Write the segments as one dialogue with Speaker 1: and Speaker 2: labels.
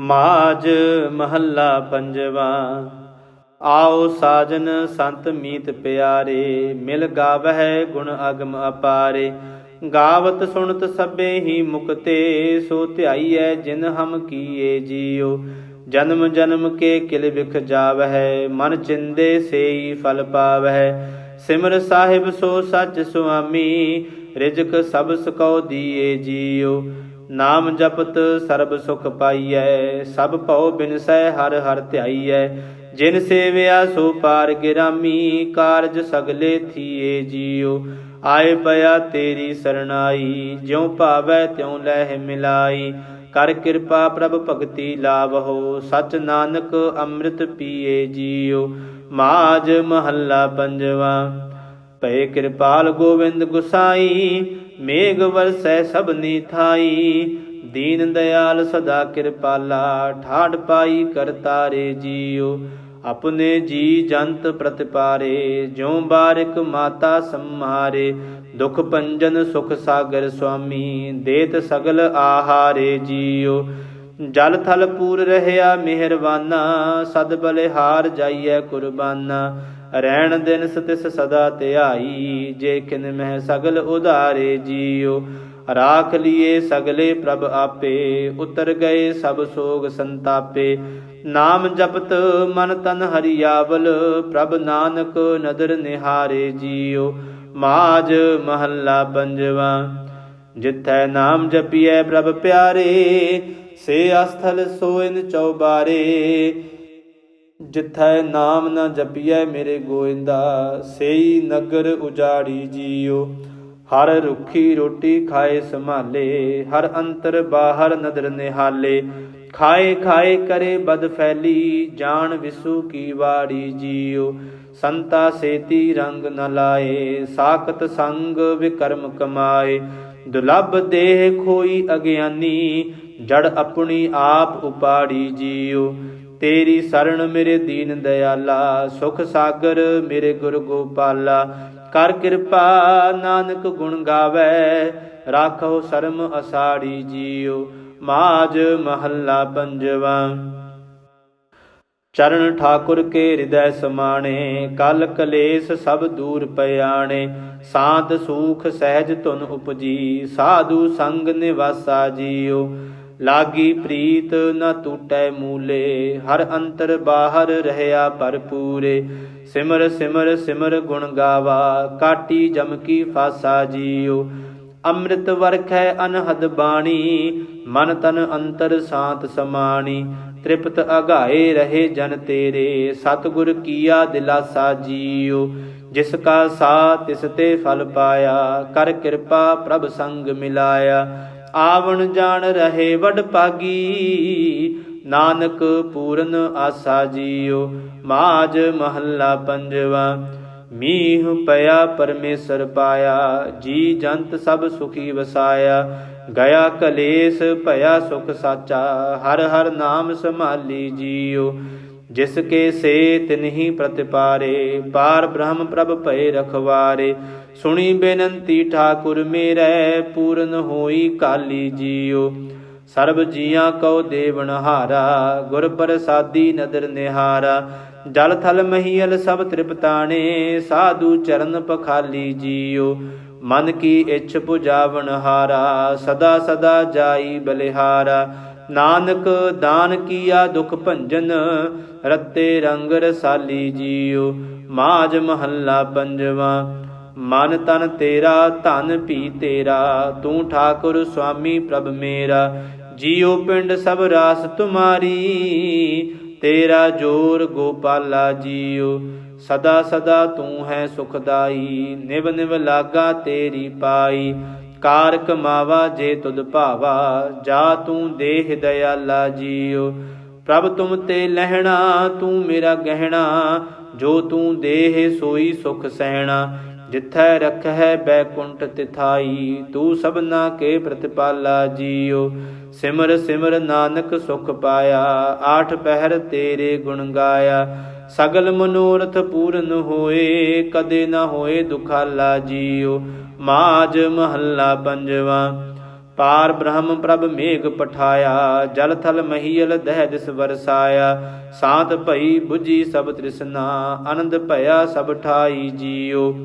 Speaker 1: ਮਾਜ ਮਹੱਲਾ ਪੰਜਵਾ। ਆਓ ਸਾਜਨ ਸੰਤ ਮੀਤ ਪਿਆਰੇ, ਮਿਲ ਗਾਵਹਿ ਗੁਣ ਅਗਮ ਅਪਾਰੇ। ਗਾਵਤ ਸੁਣਤ ਸਭੇ ਹੀ ਮੁਕਤੇ, ਸੋ ਧਿਆਈਐ ਜਿਨ ਹਮ ਕੀਏ ਜੀਓ। ਜਨਮ ਜਨਮ ਕੇ ਕਿਲ ਵਿਖ ਜਾਵਹਿ, ਮਨ ਚਿੰਦੇ ਸੇਈ ਫਲ ਪਾਵਹਿ। ਸਿਮਰ ਸਾਹਿਬ ਸੋ ਸੱਚ ਸੁਆਮੀ, ਰਿਜਕ ਸਭ ਸਕਉ ਦੀਏ ਜੀਓ। ਨਾਮ ਜਪਤ ਸਰਬ ਸੁਖ ਪਾਈਐ, ਸਭ ਭਉ ਬਿਨਸੈ ਹਰ ਹਰ ਧਿਆਈਐ। ਜਿਨ ਸੇਵਿਆ ਸੋ ਪਾਰ ਗਿਰਾਮੀ, ਕਾਰਜ ਸਗਲੇ ਥੀਏ ਜੀਉ। ਆਏ ਪਿਆ ਤੇਰੀ ਸਰਣਾਈ, ਜਿਉ ਭਾਵੈ ਤਿਉ ਲਹਿ ਮਿਲਾਈ। ਕਰ ਕਿਰਪਾ ਪ੍ਰਭ ਭਗਤੀ ਲਾਵਹੋ, ਸਚ ਨਾਨਕ ਅੰਮ੍ਰਿਤ ਪੀਏ ਜੀਉ। ਮਾਜ ਮਹੱਲਾ ਪੰਜਵਾ ਪਏ ਕਿਰਪਾਲ ਗੋਬਿੰਦ ਗੁਸਾਈ ਮੇਘ ਵਰਸੈ ਸਭਨੀ ਥਾਈ, ਦੀਨ ਦਿਆਲ ਸਦਾ ਕਿਰਪਾਲਾ ਠਾੜ ਪਾਈ ਕਰਤਾਰੇ ਜੀਉ। ਆਪਣੇ ਜੀ ਜੰਤ ਪ੍ਰਤਿਪਾਰੇ, ਜਿਉ ਬਾਰਿਕ ਮਾਤਾ ਸੰਹਾਰੇ ਦੁਖ ਪੰਜਨ ਸੁਖ ਸਾਗਰ ਸੁਆਮੀ, ਦੇਤ ਸਗਲ ਆਹਾਰੇ ਜੀਉ। ਜਲ ਥਲ ਪੂਰ ਰਹਿਆ ਮਿਹਰਬਾਨਾ ਸਦ ਬਲਿਹਾਰ ਜਾਈਐ ਕੁਰਬਾਨਾ। ਰਹਿਣ ਦਿਨ ਸਤਿਸ ਸਦਾ ਧਿਆਈ, ਜੇ ਕਿਨ ਮਹਿ ਸਗਲ ਉਧਾਰੇ ਜੀਉ ਰਾਖ ਲੀਏ ਸਗਲੇ ਪ੍ਰਭ ਆਪੇ, ਉਤਰ ਗਏ ਸਭ ਸੋਗ ਸੰਤਾਪੇ। ਨਾਮ ਜਪਤ ਮਨ ਤਨ ਹਰਿਆਵਲ, ਪ੍ਰਭ ਨਾਨਕ ਨਦਰ ਨਿਹਾਰੇ ਜੀਉ ਮਾਜ ਮਹੱਲਾ ਪੰਜਵਾ, ਜਿਥੈ ਨਾਮ ਜਪੀਐ ਪ੍ਰਭ ਪਿਆਰੇ, ਸੇ ਅਸਥਲ ਸੋਇਨ ਚੌਬਾਰੇ। ਜਿਥੈ ਨਾਮ ਨਾ ਜਪੀਐ ਮੇਰੇ ਗੋਇੰਦਾ, ਸੇਈ ਨਗਰ ਉਜਾੜੀ ਜੀਓ। ਹਰ ਰੁਖੀ ਰੋਟੀ ਖਾਏ ਸੰਭਾਲੇ, ਹਰ ਅੰਤਰ ਬਾਹਰ ਨਦਰ ਨਿਹਾਲੇ। ਖਾਏ ਖਾਏ ਕਰੇ ਬਦ ਫੈਲੀ, ਜਾਣ ਵਿਸੂ ਕੀ ਵਾੜੀ ਜੀਓ। ਸੰਤਾ ਸੇਤੀ ਰੰਗ ਨ ਲਾਏ, ਸਾਖਤ ਸੰਗ ਵਿਕਰਮ ਕਮਾਏ। ਦੁਲੱਭ ਦੇਹ ਖੋਈ ਅਗਿਆਨੀ, ਜੜ ਆਪਣੀ ਆਪ ਉਪਾੜੀ ਜੀਓ। ਤੇਰੀ ਸਰਣ ਮੇਰੇ ਦੀਨ ਦਿਆਲਾ, ਸੁਖ ਸਾਗਰ ਮੇਰੇ ਗੁਰ ਗੋਪਾਲਾ। ਕਰ ਕਿਰਪਾ, ਨਾਨਕ ਗੁਣ ਗਾਵੇ ਰਾਖੋ ਸ਼ਰਮ ਅਸਾੜੀ ਜੀਉ ਮਾਜ ਮਹੱਲਾ ਪੰਜਵਾ। ਚਰਨ ਠਾਕੁਰ ਕੇ ਹਿਰਦੈ ਸਮਾਣੇ, ਕਲ ਕਲੇਸ਼ ਸਭ ਦੂਰ ਪਿਆਣੇ। ਸਾਤ ਸੂਖ ਸਹਿਜ ਧੁਨ ਉਪਜੀ, ਸਾਧੂ ਸੰਗ ਨਿਵਾਸਾ ਜੀਉ। ਲਾਗੀ ਪ੍ਰੀਤ ਨ ਟੂਟੈ ਮੂਲੇ, ਹਰ ਅੰਤਰ ਬਾਹਰ ਰਹਿਆ ਭਰਪੂਰੇ। ਸਿਮਰ ਸਿਮਰ ਸਿਮਰ ਗੁਣ ਗਾਵਾ, ਕਾਟੀ ਜਮ ਕੀ ਫਾਸਾ ਜੀਉ ਅੰਮ੍ਰਿਤ ਵਰਖੈ ਅਨਹਦ ਬਾਣੀ, ਮਨ ਤਨ ਅੰਤਰ ਸਾਤ ਸਮਾਣੀ। ਤ੍ਰਿਪਤ ਅਗਾਏ ਰਹੇ ਜਨ ਤੇਰੇ, ਸਤਿਗੁਰ ਕੀਆ ਦਿਲਾਸਾ ਜੀਉ ਜਿਸ ਕਾ ਸਾ ਤਿਸ ਤੇ ਫਲ ਪਾਇਆ, ਕਰ ਕਿਰਪਾ ਪ੍ਰਭ ਸੰਗ ਮਿਲਾਇਆ। ਆਵਣ ਜਾਣ ਰਹੇ ਵਡ ਪਾਗੀ ਨਾਨਕ ਪੂਰਨ ਆਸਾ ਜੀਓ ਮਾਜ ਮਹੱਲਾ ਪੰਜਵਾ। ਮੀਹ ਪਿਆ, ਪਰਮੇਸ਼ਰ ਪਾਇਆ, ਜੀ ਜੰਤ ਸਭ ਸੁਖੀ ਵਸਾਇਆ। ਗਿਆ ਕਲੇਸ਼, ਭਇਆ ਸੁਖ ਸਾਚਾ, ਹਰ ਹਰ ਨਾਮ ਸੰਭਾਲੀ ਜੀਓ। ਜਿਸ ਕੇ ਸੇ ਤਿਨਹੀ ਪ੍ਰਤਿਪਾਰੇ, ਪਾਰ ਬ੍ਰਹਮ ਪ੍ਰਭ ਭਏ ਰਖਵਾਰੇ। ਸੁਣੀ ਬੇਨੰਤੀ ਠਾਕੁਰ ਮੇਰੇ, ਪੂਰਨ ਹੋਈ ਕਾਲੀ ਜੀਉ ਸਰਬ ਜੀਆਂ ਕਉ ਦੇਵਨ ਗੁਰ ਪ੍ਰਸਾਦੀ ਨਦਰ ਨਿਹਾਰਾ। ਜਲ ਥਲ ਮਹੀਲ ਸਭ ਤ੍ਰਿਪਤਾਣੇ, ਸਾਧੂ ਚਰਨ ਪਖਾਲੀ ਜੀਉ ਮਨ ਕੀ ਇੱਛ ਪੁਜਾਵਨ ਹਾਰਾ, ਸਦਾ ਸਦਾ ਜਾਈ ਬਲਿਹਾਰਾ। ਨਾਨਕ ਦਾਨ ਕੀਆ ਦੁਖ ਭੰਜਨ, ਰੱਤੇ ਰੰਗ ਰਸਾਲੀ ਜੀਉ ਮਾਜ ਮਹੱਲਾ ਪੰਜਵਾ। ਮਨ ਤਨ ਤੇਰਾ, ਧਨ ਭੀ ਤੇਰਾ, ਤੂੰ ਠਾਕੁਰ ਸੁਆਮੀ ਪ੍ਰਭ ਮੇਰਾ। ਜੀਉ ਪਿੰਡ ਸਭ ਰਾਸ ਤੁਮਾਰੀ, ਤੇਰਾ ਜੋਰ ਗੋਪਾਲਾ ਜੀਉ। ਸਦਾ ਸਦਾ ਤੂੰ ਹੈ ਸੁਖਦਾਈ, ਨਿਵ ਨਿਵ ਲਾਗਾ ਤੇਰੀ ਪਾਈ। ਕਾਰ ਕਮਾਵਾ ਜੇ ਤੁਧ ਭਾਵਾ, ਜਾ ਤੂੰ ਦੇਹ ਦਇਆਲਾ ਜੀਉ। ਪ੍ਰਭ ਤੁਮ ਤੇ ਲਹਿਣਾ, ਤੂੰ ਮੇਰਾ ਗਹਿਣਾ, ਜੋ ਤੂੰ ਦੇਹ ਸੋਈ ਸੁਖ ਸਹਿਣਾ। ਜਿੱਥੈ ਰਖੈ ਬੈਕੁੰਠ ਤਿਥਾਈ, ਤੂੰ ਸਭਨਾ ਕੇ ਪ੍ਰਤਿਪਾਲਾ ਜੀਉ। ਸਿਮਰ ਸਿਮਰ ਨਾਨਕ ਸੁਖ ਪਾਇਆ, ਆਠ ਪਹਿਰ ਤੇਰੇ ਗੁਣ ਗਾਇਆ। ਸਗਲ ਮਨੋਰਥ ਪੂਰਨ ਹੋਏ, ਕਦੇ ਨਾ ਹੋਏ ਦੁਖਾਲਾ ਜੀਉ। ਮਾਜ ਮਹੱਲਾ ਪੰਜਵਾ। ਪਾਰ ਬ੍ਰਹਮ ਪ੍ਰਭ ਮੇਘ ਪਠਾਇਆ, ਜਲ ਥਲ ਮਹੀਲ ਦਹਿ ਦਿਸ ਵਰਸਾਇਆ। ਸਾਤ ਭਈ 부ਜੀ ਸਭ ਤ੍ਰਿਸ਼ਨਾ, ਆਨੰਦ ਭਇਆ ਸਭ ਠਾਈ ਜੀਓ।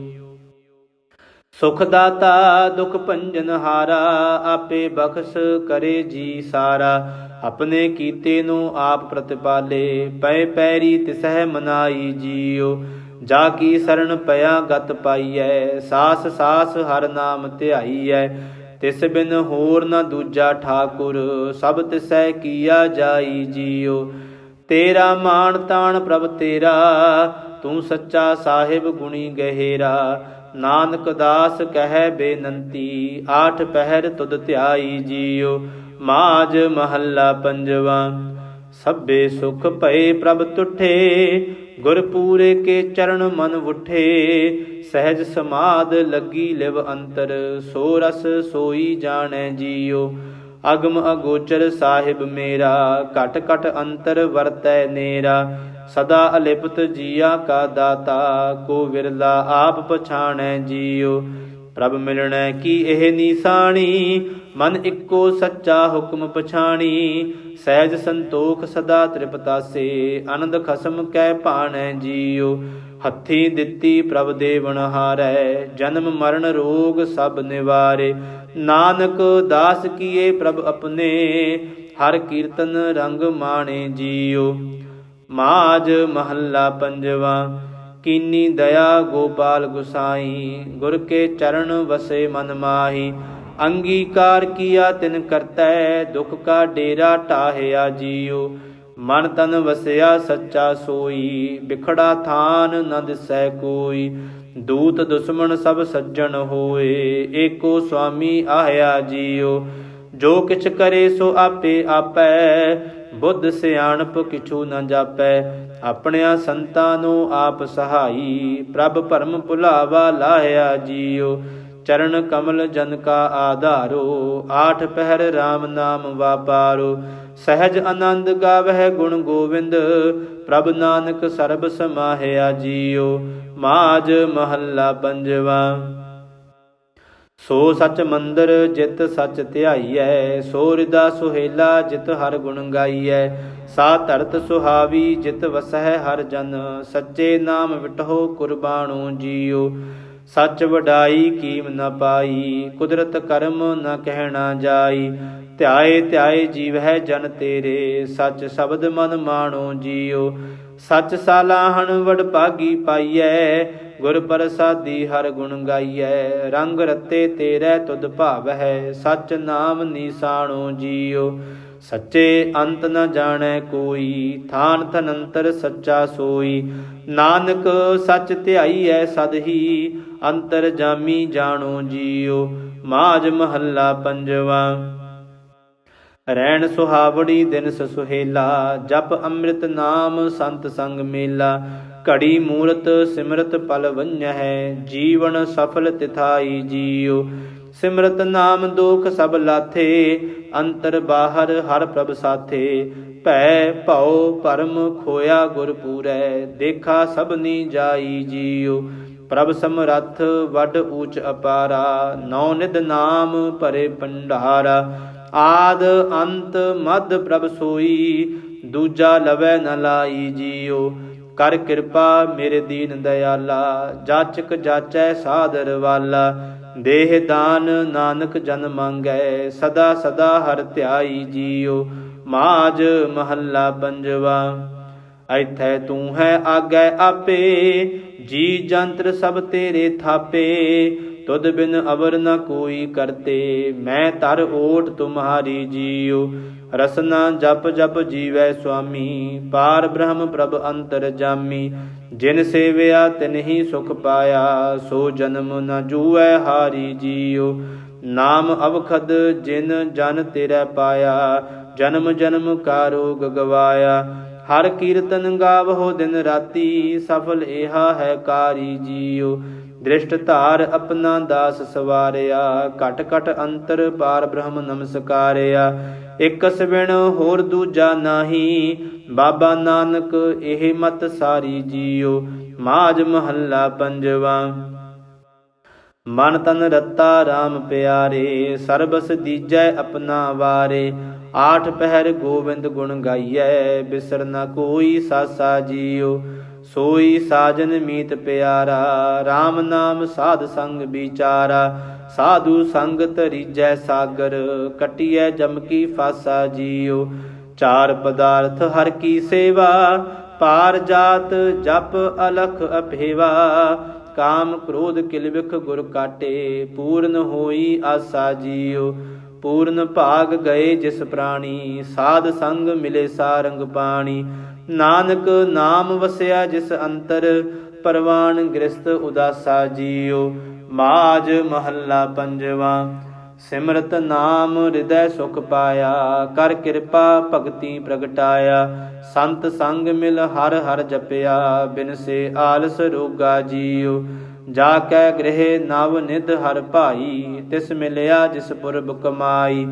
Speaker 1: ਸੁਖ ਦਾਤਾ ਦੁਖ ਭੰਜਨ ਹਾਰਾ, ਆਪੇ ਬਖਸ਼ ਕਰੇ ਜੀ ਸਾਰਾ। ਆਪਣੇ ਕੀਤੇ ਨੂੰ ਆਪ ਪ੍ਰਤਿਪਾਲੇ, ਪੈ ਪੈਰੀ ਤਿਸਹਿ ਮਨਾਈ ਜੀਓ। ਜਾ ਕੀ ਸਰਣ ਪਿਆ ਗਤ ਪਾਈਐ, ਸਾਸ ਸਾਸ ਹਰ ਨਾਮ ਧਿਆਈਐ, ਤਿਸ ਬਿਨ ਹੋਰ ਨਾ ਦੂਜਾ ਠਾਕੁਰ, ਸਭ ਤਿਸੈ ਕੀਆ ਜਾਈ ਜੀਓ ਤੇਰਾ ਮਾਣ ਤਾਣ ਪ੍ਰਭ ਤੇਰਾ, ਤੂੰ ਸੱਚਾ ਸਾਹਿਬ ਗੁਣੀ ਗਹਿਰਾ। ਨਾਨਕ ਦਾਸ ਕਹਿ ਬੇਨੰਤੀ, ਆਠ ਪਹਿਰ ਤੁਧ ਧਿਆਈ ਜੀਓ ਮਾਜ ਮਹੱਲਾ ਪੰਜਵਾ, ਸਭੇ ਸੁਖ ਭਏ ਪ੍ਰਭ ਤੁਠੇ ਗੁਰਪੂਰੇ ਕੇ ਚਰਨ ਮਨ ਉਠੇ, ਸਹਿਜ ਸਮਾਦ ਲੱਗੀ ਲਿਵ ਅੰਤਰ, ਸੋ ਰਸ ਸੋਈ ਜਾਣੈ ਜੀਓ ਅਗਮ ਅਗੋਚਰ ਸਾਹਿਬ ਮੇਰਾ, ਘਟ ਘਟ ਅੰਤਰ ਵਰਤੈ ਨੇਰਾ। ਸਦਾ ਅਲਿਪਤ ਜੀਆ ਕਾ ਦਾਤਾ, ਕੋ ਵਿਰਲਾ ਆਪ ਪਛਾਣੈ ਜੀਓ ਪ੍ਰਭ ਮਿਲਣੈ ਕੀ ਇਹ ਨੀਸਾਣੀ? ਮਨ ਇੱਕੋ ਸੱਚਾ ਹੁਕਮ ਪਛਾਣੀ। ਸਹਿਜ ਸੰਤੋਖ ਸਦਾ ਤ੍ਰਿਪਤਾਸੇ ਆਨੰਦ ਖਸਮ ਕੈ ਭਾਣੈ ਜੀਓ ਹੱਥੀ ਦਿੱਤੀ ਪ੍ਰਭ ਦੇਵਨ ਹਾਰੈ, ਜਨਮ ਮਰਨ ਰੋਗ ਸਭ ਨਿਵਾਰੇ। ਨਾਨਕ ਦਾਸ ਕੀਏ ਪ੍ਰਭ ਆਪਣੇ, ਹਰ ਕੀਰਤਨ ਰੰਗ ਮਾਣੇ ਜੀਓ ਮਾਜ ਮਹੱਲਾ ਪੰਜਵਾ ਕੀਨੀ ਦਇਆ ਗੋਪਾਲ ਗੁਸਾਈ, ਗੁਰ ਕੇ ਚਰਨ ਵਸੇ ਮਨ ਮਾਹੀ। ਅੰਗੀਕਾਰ ਕੀਆ ਤਿਨ ਕਰਤੈ, ਦੁਖ ਕਾ ਡੇਰਾ ਟਾਹਿਆ ਜੀਓ ਮਨ ਤਨ ਵਸਿਆ ਸੱਚਾ ਸੋਈ, ਬਿਖੜਾ ਥਾਨ ਨ ਦਿਸੈ ਕੋਈ। ਦੂਤ ਦੁਸ਼ਮਣ ਸਭ ਸੱਜਣ ਹੋਏ, ਏਕੋ ਸੁਆਮੀ ਆਇਆ ਜੀਓ ਜੋ ਕਿਛ ਕਰੇ ਸੋ ਆਪੇ ਆਪੈ ਬੁੱਧ ਸਿਆਣਪ ਕਿਛੂ ਨ ਜਾਪੈ, ਆਪਣਿਆਂ ਸੰਤਾਂ ਨੂੰ ਆਪ ਸਹਾਈ। ਪ੍ਰਭ ਭਰਮ ਭੁਲਾਵਾ ਲਾਹਿਆ ਜੀਓ ਚਰਨ ਕਮਲ ਜਨ ਕਾ ਆਧਾਰੋ। ਆਠ ਪਹਿਰ RAM ਨਾਮ ਵਾਪਾਰੋ, ਸਹਿਜ ਆਨੰਦ ਗਾਵਹਿ ਗੁਣ ਗੋਵਿੰਦ। ਪ੍ਰਭ ਨਾਨਕ ਸਰਬ ਸਮਾਹਿਆ ਜੀਓ ਮਾਜ ਮਹੱਲਾ ਪੰਜਵਾ। ਸੋ ਸਚ ਮੰਦਰ ਜਿਤ ਸਚ ਧਿਆਈਐ ਸੋ ਰਿਦਾ ਸੁਹੇਲਾ ਜਿਤ ਹਰ ਗੁਣ ਗਾਈਐ। ਸਾ ਧਰਤ ਸੁਹਾਵੀ ਜਿਤ ਵਸਹਿ ਹਰ ਜਨ, ਸੱਚੇ ਨਾਮ ਵਿਟਹੋ ਕੁਰਬਾਨੋ ਜੀਓ। ਸੱਚ ਵਡਾਈ ਕੀਮ ਨ ਪਾਈ, ਕੁਦਰਤ ਕਰਮ ਨ ਕਹਿਣਾ ਜਾਈ। ਧਿਆਏ ਧਿਆਏ ਜੀਵ ਹੈ ਜਨ ਤੇਰੇ, ਸੱਚ ਸ਼ਬਦ ਮਨ ਮਾਣੋ ਜੀਓ। ਸੱਚ ਸਾਲਾਹਣ ਵਡ ਭਾਗੀ ਪਾਈਐ, ਗੁਰ ਪ੍ਰਸਾਦੀ ਹਰ ਗੁਣ ਗਾਈਐ, ਰੰਗ ਰਤੇ ਤੇਰੇ ਤੁਧ ਭਾਵ ਹੈ ਸੱਚ ਨਾਮ ਨੀਸਾਣੋ ਜੀਓ। ਸੱਚੇ ਅੰਤ ਨ ਜਾਣੈ ਕੋਈ, ਥਾਨ ਤਨੰਤਰ ਸੱਚਾ ਸੋਈ। ਨਾਨਕ ਸੱਚ ਧਿਆਈਐ ਸਦ ਹੀ, ਅੰਤਰ ਜਾਮੀ ਜਾਣੋ ਜੀਓ। ਮਾਜ ਮਹੱਲਾ ਪੰਜਵਾ। ਰਹਿਣ ਸੁਹਾਵੜੀ ਦਿਨ ਸੁਹੇਲਾ, ਜਪ ਅੰਮ੍ਰਿਤ ਨਾਮ ਸੰਤ ਸੰਗ ਮੇਲਾ। ਘੜੀ ਮੂਰਤ ਸਿਮਰਤ ਪਲ ਹੈ, ਜੀਵਨ ਸਫਲ ਤਿਥਾਈ ਜੀਓ ਸਿਮਰਤ ਨਾਮ ਦੋਖ ਸਭ ਲਾਥੇ, ਅੰਤਰ ਬਾਹਰ ਹਰ ਪ੍ਰਭ ਸਾਥੇ। ਭੈ ਭਉ ਪਰਮ ਖੋਇਆ ਗੁਰ ਪੂਰੈ, ਦੇਖਾ ਸਭਨੀ ਜਾਈ ਜੀਓ ਪ੍ਰਭ ਸਮਰੱਥ ਵੱਡ ਊਚ ਅਪਾਰਾ, ਨੌ ਨਿਦ ਨਾਮ ਭਰੇ ਭੰਡਾਰਾ। ਆਦ ਅੰਤ ਮਦ ਪ੍ਰਭ ਸੋਈ, ਦੂਜਾ ਲਵੈ ਨ ਲਾਈ ਜੀਓ। ਕਰ ਕਿਰਪਾ ਮੇਰੇ ਦੀਨ ਦਇਆਲਾ ਜਾਚਕ ਜਾਚੈ ਸਾਦਰ ਵਾਲਾ। ਦੇਹ ਦਾਨ ਨਾਨਕ ਜਨ ਮੰਗੈ, ਸਦਾ ਸਦਾ ਹਰ ਧਿਆਈ ਜੀਓ। ਮਾਜ ਮਹੱਲਾ ਪੰਜਵਾ, ਐਥੈ ਤੂੰ ਹੈ ਆਗੈ ਆਪੇ, ਜੀ ਜੰਤਰ ਸਭ ਤੇਰੇ ਥਾਪੇ। ਤੁਧ ਬਿਨ ਅਵਰ ਨ ਕੋਈ ਕਰਤੇ, ਮੈਂ ਤਰ ਓਟ ਤੁਮਹਾਰੀ ਜੀਉ। ਰਸਨਾ ਜਪ ਜਪ ਜੀਵੈ ਸੁਆਮੀ, ਪਾਰ ਬ੍ਰਹਮ ਪ੍ਰਭ ਅੰਤਰ ਜਾਮੀ। ਜਿਨ ਸੇਵਿਆ ਤਿਨ ਹੀ ਸੁਖ ਪਾਇਆ, ਸੋ ਜਨਮ ਨ ਜੂਐ ਹਾਰੀ ਜੀਉ। ਨਾਮ ਅਵਖਦ ਜਿਨ ਜਨ ਤੇਰਾ ਪਾਇਆ, ਜਨਮ ਜਨਮ ਕਾ ਰੋਗ ਗਵਾਇਆ। ਹਰ ਕੀਰਤਨ ਗਾਵਹੋ ਦਿਨ ਰਾਤੀ, ਸਫਲ ਏਹਾ ਹੈ ਕਾਰੀ ਜੀਉ। ਦ੍ਰਿਸ਼ਟ ਧਾਰ ਆਪਣਾ ਦਾਸ ਸਵਾਰਿਆ, ਘਟ ਘਟ ਅੰਤਰ ਪਾਰ ਬ੍ਰਹਮ ਨਮਸਕਾਰਿਆ। ਇਕਸ ਬਿਨ ਹੋਰ ਦੂਜਾ ਨਾਹੀ, ਬਾਬਾ ਨਾਨਕ ਇਹ ਮਤ ਸਾਰੀ ਜੀਉ। ਮਾਜ ਮਹੱਲਾ ਪੰਜਵਾ। ਮਨ ਤਨ ਰਤਾ RAM ਪਿਆਰੇ, ਸਰਬਸ ਦੀਜੈ ਆਪਣਾ ਵਾਰੇ। ਆਠ ਪਹਿਰ ਗੋਬਿੰਦ ਗੁਣ ਗਾਈਐ, ਬਿਸਰ ਨ ਕੋਈ ਸਾਸਾ ਜੀਉ ਸੋਈ ਸਾਜਨ ਮੀਤ ਪਿਆਰਾ RAM ਨਾਮ ਸਾਧ ਸੰਗ ਵਿਚਾਰਾ। ਸਾਧੂ ਸੰਗ ਤਰੀਜੈ ਸਾਗਰ, ਕਟਿਐ ਜਮ ਕੀ ਫਾਸਾ ਜੀਉ ਚਾਰ ਪਦਾਰਥ ਹਰ ਕੀ ਸੇਵਾ, ਪਾਰ ਜਾਤ ਜਪ ਅਲਖ ਅਭੇਵਾ। ਕਾਮ ਕ੍ਰੋਧ ਕਿਲਵਿਖ ਗੁਰ ਕਾਟੇ, ਪੂਰਨ ਹੋਈ ਆਸਾ ਜੀਉ ਪੂਰਨ ਭਾਗ ਗਏ ਜਿਸ ਪ੍ਰਾਣੀ, ਸਾਧ ਸੰਗ ਮਿਲੇ ਸਾਰੰਗ ਪਾਣੀ। ਨਾਨਕ ਨਾਮ ਵਸਿਆ ਜਿਸ ਅੰਤਰ, ਪਰਵਾਨ ਗ੍ਰਸਤ ਉਦਾਸਾ ਜੀਉ। ਮਾਜ ਮਹੱਲਾ ਪੰਜਵਾ, ਸਿਮਰਤ ਨਾਮ ਹਿਰਦੈ ਸੁਖ ਪਾਇਆ। ਕਰ ਕਿਰਪਾ ਭਗਤੀ ਪ੍ਰਗਟਾਇਆ। ਸੰਤ ਸੰਗ ਮਿਲ ਹਰ ਹਰ ਜਪਿਆ। ਬਿਨ ਸੇ ਆਲਸ ਰੋਗਾ ਜੀਉ। ਜਾ ਕੈ ਗ੍ਰਹਿ ਨਵ ਨਿਧ ਹਰ ਭਾਈ, ਤਿਸ ਮਿਲਿਆ ਜਿਸ ਪੁਰਬ ਕਮਾਈ।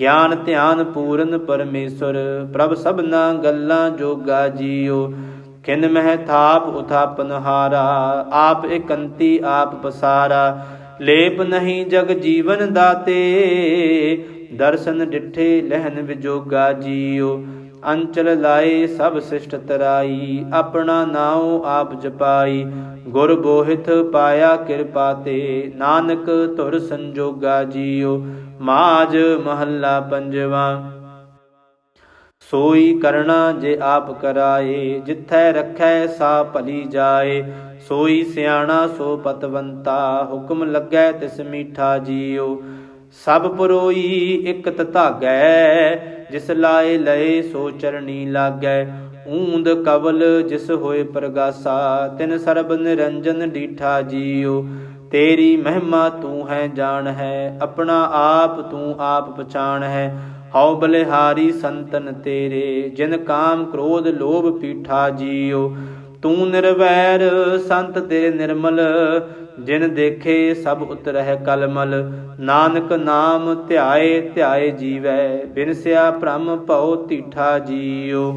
Speaker 1: ਗਿਆਨ ਧਿਆਨ ਪੂਰਨ ਪਰਮੇਸ਼ਰ, ਪ੍ਰਭ ਸਭਨਾ ਗੱਲਾਂ ਜੋਗਾ ਜੀਓ। ਕਿਨ ਮਹਿ ਥਾਪ ਉਥਾਪਨ ਹਾਰਾ ਆਪ ਇਕੰਤੀ ਆਪ ਪਸਾਰਾ। ਲੇਪ ਨਹੀਂ ਜਗ ਜੀਵਨ ਦਾਤੇ, ਦਰਸ਼ਨ ਡਿਠੇ ਲਹਿਨ ਵਿਜੋਗਾ ਜੀਓ। ਅੰਚਲ ਲਾਏ ਸਭ ਸਿਸ਼ਟ ਤਰਾਈ, ਆਪਣਾ ਨਾਉ ਆਪ ਜਪਾਈ। ਗੁਰ ਬੋਹਿਤ ਪਾਇਆ ਕਿਰਪਾ ਤੇ, ਨਾਨਕ ਧੁਰ ਸੰਜੋਗਾ ਜੀਓ। ਮਾਜ ਮਹੱਲਾ ਪੰਜਵਾ। ਸੋਈ ਕਰਣਾ ਜੇ ਆਪ ਕਰਾਏ, ਜਿੱਥੈ ਰਖੈ ਸਾ ਭਲੀ ਜਾਏ। ਸੋਈ ਸਿਆਣਾ ਸੋ ਪਤਵੰਤਾ, ਹੁਕਮ ਲੱਗੈ ਤਿਸ ਮੀਠਾ ਜੀਓ। ਸਭ ਪਰੋਈ ਇਕ ਧਾਗੈ, ਜਿਸ ਲਾਏ ਲਏ ਸੋ ਚਰਣੀ ਲਾਗੈ। ਊਂਦ ਕਵਲ ਜਿਸ ਹੋਏ ਪ੍ਰਗਾਸਾ, ਤਿਨ ਸਰਬ ਨਿਰੰਜਨ ਡੀਠਾ ਜੀਉ। ਤੇਰੀ ਮਹਿਮਾ ਤੂੰ ਹੈ ਜਾਣ ਹੈ, ਆਪਣਾ ਆਪ ਤੂੰ ਆਪ ਪਛਾਣ ਹੈ। ਹਉ ਬਲਿਹਾਰੀ ਸੰਤਨ ਤੇਰੇ, ਜਿਨ ਕਾਮ ਕ੍ਰੋਧ ਲੋਭ ਪੀਠਾ ਜੀਉ। ਤੂੰ ਨਿਰਵੈਰ, ਸੰਤ ਤੇਰੇ ਨਿਰਮਲ ਜਿਨ ਦੇਖੇ ਸਭ ਉਤਰਹਿ ਕਲਮਲ, ਨਾਨਕ ਨਾਮ ਧਿਆਏ ਧਿਆਏ ਜੀਵੈ ਬਿਨਸਿਆ ਭ੍ਰਮ ਭਉ ਤੀਠਾ ਜੀਉ।